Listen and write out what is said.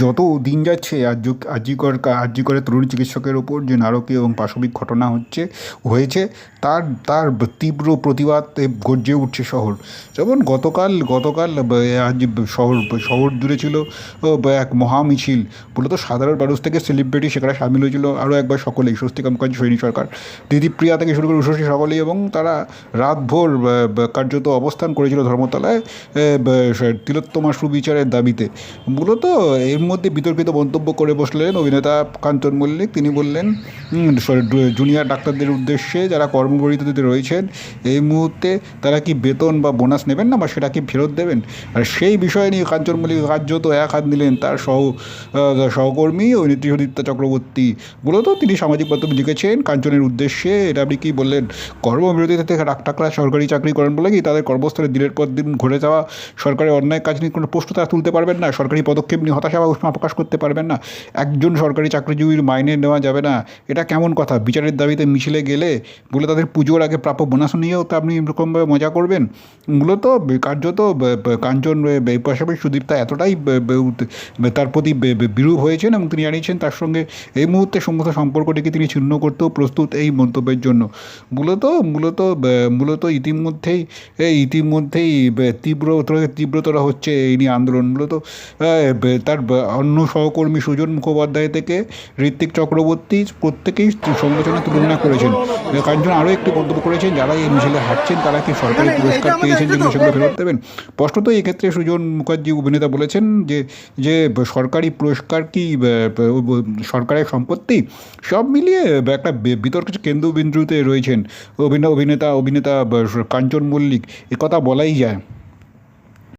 যত দিন যাচ্ছে আর্য আর্যিকর আর্যিকরের তরুণ চিকিৎসকের ওপর যে নারকীয় এবং পাশবিক ঘটনা হচ্ছে, হয়েছে, তার তার তীব্র প্রতিবাদ গর্জে উঠছে শহর। যেমন গতকাল গতকাল আজ শহর শহর জুড়ে ছিল এক মহা মিছিল মূলত সাধারণ মানুষ থেকে সেলিব্রিটি সেখানে সামিল হয়েছিল আরও একবার সকলেই স্বস্তিকা মুখার্জি সৈনিক সরকার। দিদিপ্রিয়া থেকে শুরু করে উষসী সকলেই এবং তারা রাতভর কার্যত অবস্থান করেছিল ধর্মতলায় তিলোত্তমা সুবিচারের দাবিতে। মূলত এর মধ্যে বিতর্কিত মন্তব্য করে বসলেন অভিনেতা কাঞ্চন মল্লিক। তিনি বললেন জুনিয়র ডাক্তারদের উদ্দেশ্যে যারা কর্মবিরতিতে রয়েছেন, এই মুহূর্তে তারা কি বেতন বা বোনাস নেবেন না বা সেটা কি ফেরত দেবেন? আর সেই বিষয় নিয়ে কাঞ্চন মল্লিক কার্যত এক হাত নিলেন। তার সহ সহকর্মী অভিনেত্রী সুদীপ্তা চক্রবর্তী, মূলত তিনি সামাজিক মাধ্যমে লিখেছেন। কাঞ্চনের উদ্দেশ্যে এটা আপনি কি বললেন কর্মবিরতিতে থেকে ডাক্তাররা সরকারি চাকরি করেন বলে কি তাদের কর্মস্থলে দিনের পর দিন ঘুরে যাওয়া সরকারের অন্যায় কাজ নিয়ে কোনো প্রশ্ন তারা তুলতে পারবেন না? সরকারি পদক্ষেপ নিয়ে হতাশা বা উষ্মা প্রকাশ করতে পারবেন না। একজন সরকারি চাকরিজীবীর মাইনে নেওয়া যাবে না। এটা কেমন কথা? বিচারের দাবিতে মিছিলে গেলে বলে তাদের পুজোর আগে প্রাপ্য বোনাস নিয়েও তো আপনি এরকমভাবে মজা করবেন? মূলত কার্যত কাঞ্চন বে- পাশাপাশি সুদীপ্তা এতটাই তার প্রতি বিরূপ হয়েছেন এবং তিনি জানিয়েছেন তার সঙ্গে এই মুহূর্তে সমস্ত সম্পর্কটিকে তিনি ছিন্ন করতেও প্রস্তুত এই মন্তব্যের জন্য। মূলত মূলত মূলত ইতিমধ্যেই, এই ইতিমধ্যেই তীব্র, তীব্রতর হচ্ছে এই নিয়ে আন্দোলন। মূলত তার অন্য সহকর্মী সুজন মুখোপাধ্যায় থেকে ঋত্বিক চক্রবর্তী প্রত্যেকেই সমালোচনা তুলনা করেছেন। কাঞ্চন আরও একটি মন্তব্য করেছেন যারা এই মিছিলে হাঁটছেন তারা কি সরকারি পুরস্কার পেয়েছেন যেগুলো সেগুলো ফেরত দেবেন? স্পষ্টত এক্ষেত্রে সুজন মুখার্জি অভিনেতা বলেছেন যে যে সরকারি পুরস্কার কি সরকারের সম্পত্তি? সব মিলিয়ে একটা বে- বিতর্কের কেন্দ্রবিন্দুতে রয়েছেন অভিনয় অভিনেতা অভিনেতা কাঞ্চন মল্লিক। এ কথা বলাই যায়।